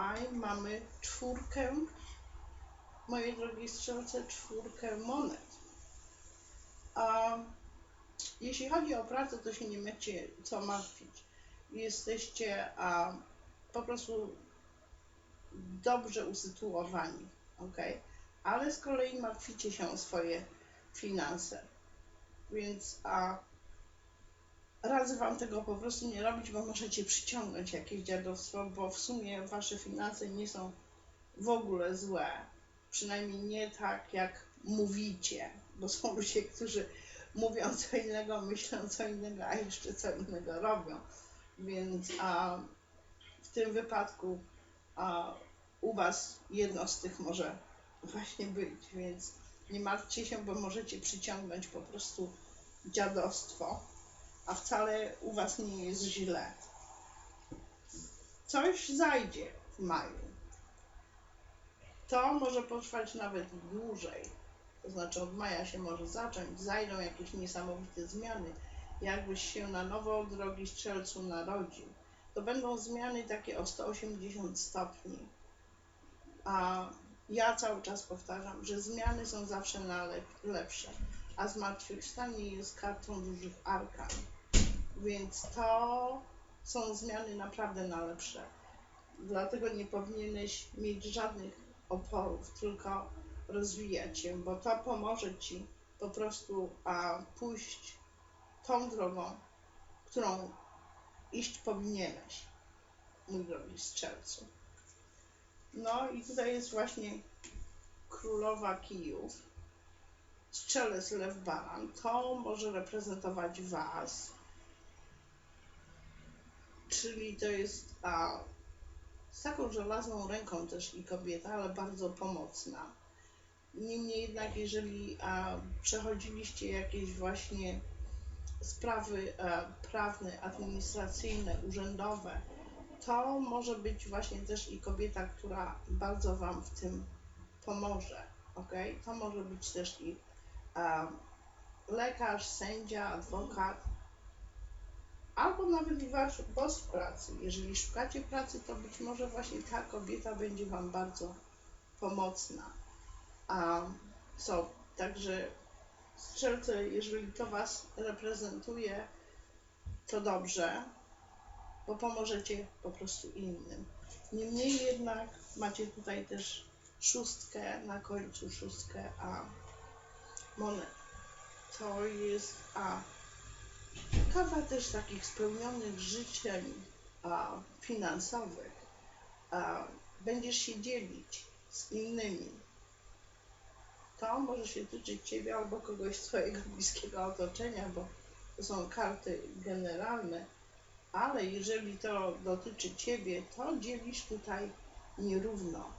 maj mamy czwórkę, moje drogie strzelce, czwórkę monet. A jeśli chodzi o pracę, to się nie macie co martwić. Jesteście a, po prostu dobrze usytuowani, ok? Ale z kolei martwicie się o swoje finanse. Więc a, radzę Wam tego po prostu nie robić, bo możecie przyciągnąć jakieś dziadostwo, bo w sumie Wasze finanse nie są w ogóle złe. Przynajmniej nie tak, jak mówicie, bo są ludzie, którzy mówią co innego, myślą co innego, a jeszcze co innego robią. Więc a, w tym wypadku a, u Was jedno z tych może właśnie być, więc nie martwcie się, bo możecie przyciągnąć po prostu dziadostwo, a wcale u Was nie jest źle. Coś zajdzie w maju. To może potrwać nawet dłużej. To znaczy od maja się może zacząć, zajdą jakieś niesamowite zmiany. Jakbyś się na nowo, drogi strzelcu, narodził. To będą zmiany takie o 180 stopni. A ja cały czas powtarzam, że zmiany są zawsze na lep- lepsze, a zmartwychwstanie jest kartą dużych arkan. Więc to są zmiany naprawdę na lepsze. Dlatego nie powinieneś mieć żadnych oporów, tylko rozwijać się, bo to pomoże ci po prostu a, pójść tą drogą, którą iść powinieneś, mój drogi strzelcu. No i tutaj jest właśnie królowa kijów, strzelec lew baran. To może reprezentować was, czyli to jest a, z taką żelazną ręką też i kobieta, ale bardzo pomocna. Niemniej jednak, jeżeli a, przechodziliście jakieś właśnie sprawy a, prawne, administracyjne, urzędowe, to może być właśnie też i kobieta, która bardzo Wam w tym pomoże. ok? To może być też i a, lekarz, sędzia, adwokat, albo nawet Wasz boss pracy. Jeżeli szukacie pracy, to być może właśnie ta kobieta będzie Wam bardzo pomocna. A, so, także strzelce, jeżeli to Was reprezentuje, to dobrze, bo pomożecie po prostu innym. Niemniej jednak macie tutaj też szóstkę na końcu, szóstkę A monet. To jest A. Karta też takich spełnionych życzeń a, finansowych. A, będziesz się dzielić z innymi. To może się tyczyć Ciebie albo kogoś z Twojego bliskiego otoczenia, bo to są karty generalne, ale jeżeli to dotyczy Ciebie, to dzielisz tutaj nierówno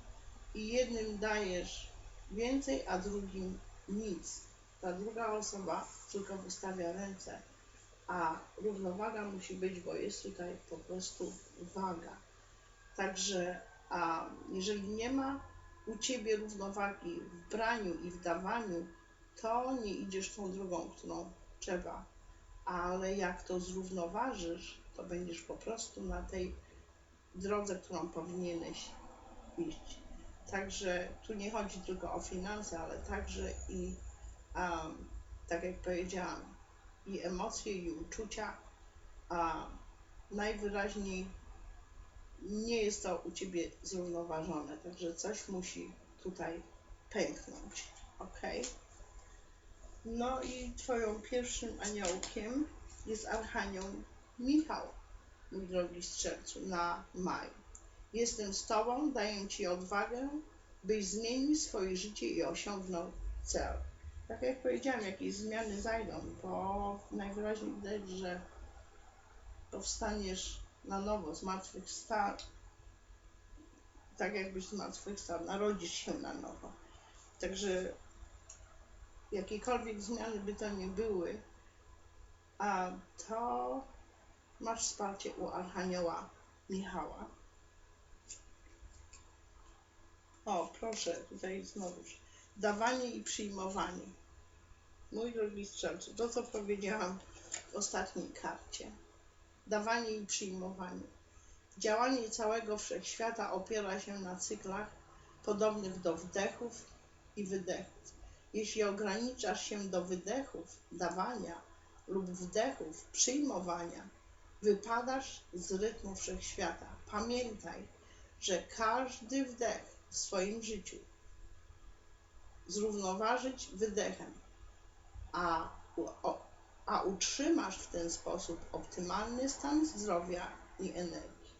i jednym dajesz więcej, a drugim nic. Ta druga osoba tylko wystawia ręce, a równowaga musi być, bo jest tutaj po prostu waga. Także, a jeżeli nie ma u Ciebie równowagi w braniu i w dawaniu, to nie idziesz tą drogą, którą trzeba. Ale jak to zrównoważysz, to będziesz po prostu na tej drodze, którą powinieneś iść. Także tu nie chodzi tylko o finanse, ale także i, um, tak jak powiedziałam, i emocje, i uczucia, a najwyraźniej nie jest to u Ciebie zrównoważone, także coś musi tutaj pęknąć, ok? No i Twoją pierwszym aniołkiem jest Archanioł Michał, mój drogi strzelcu, na maj. Jestem z Tobą, daję Ci odwagę, byś zmienił swoje życie i osiągnął cel. Tak jak powiedziałam, jakieś zmiany zajdą, bo najwyraźniej widać, że powstaniesz na nowo, zmartwychwstał, tak jakbyś zmartwychwstał, narodzisz się na nowo. Także jakiekolwiek zmiany by to nie były, a to masz wsparcie u Archanioła Michała. O, proszę, tutaj znowuż. Dawanie i przyjmowanie. Mój drogi strzelcu, to co powiedziałam w ostatniej karcie. Dawanie i przyjmowanie. Działanie całego wszechświata opiera się na cyklach podobnych do wdechów i wydechów. Jeśli ograniczasz się do wydechów, dawania lub wdechów, przyjmowania, wypadasz z rytmu wszechświata. Pamiętaj, że każdy wdech w swoim życiu zrównoważyć wydechem, a, o, a utrzymasz w ten sposób optymalny stan zdrowia i energii.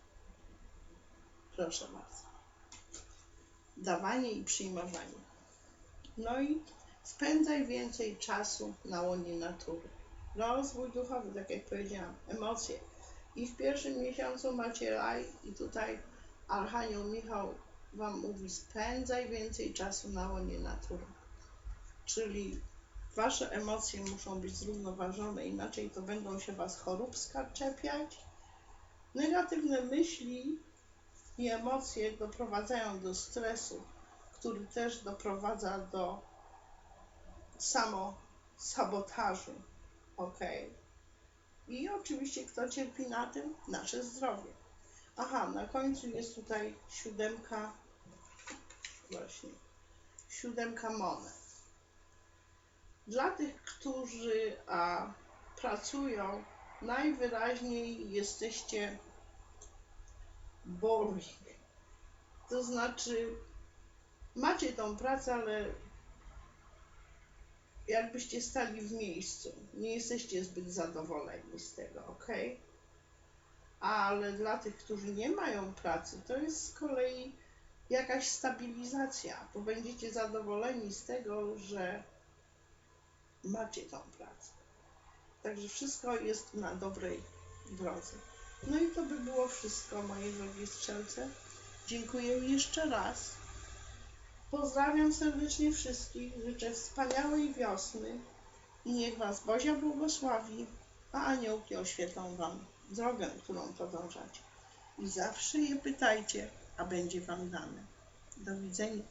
Proszę bardzo. Dawanie i przyjmowanie. No i spędzaj więcej czasu na łonie natury. Rozwój duchowy, tak jak powiedziałam, emocje. I w pierwszym miesiącu macie raj i tutaj Archanioł Michał Wam mówi spędzaj więcej czasu na łonie natury. Czyli Wasze emocje muszą być zrównoważone, inaczej to będą się Was choróbska czepiać. Negatywne myśli i emocje doprowadzają do stresu, który też doprowadza do samosabotażu. Ok? I oczywiście kto cierpi na tym? Nasze zdrowie. Aha, na końcu jest tutaj siódemka, właśnie, siódemka monet. Dla tych, którzy a, pracują, najwyraźniej jesteście boring. To znaczy, macie tą pracę, ale jakbyście stali w miejscu. Nie jesteście zbyt zadowoleni z tego, ok? Ale dla tych, którzy nie mają pracy, to jest z kolei jakaś stabilizacja, bo będziecie zadowoleni z tego, że macie tą pracę. Także wszystko jest na dobrej drodze. No i to by było wszystko, moje drogie strzelce. Dziękuję jeszcze raz. Pozdrawiam serdecznie wszystkich. Życzę wspaniałej wiosny i niech Was Bozia błogosławi, a aniołki oświetlą Wam drogę, którą podążacie. I zawsze je pytajcie, a będzie Wam dane. Do widzenia.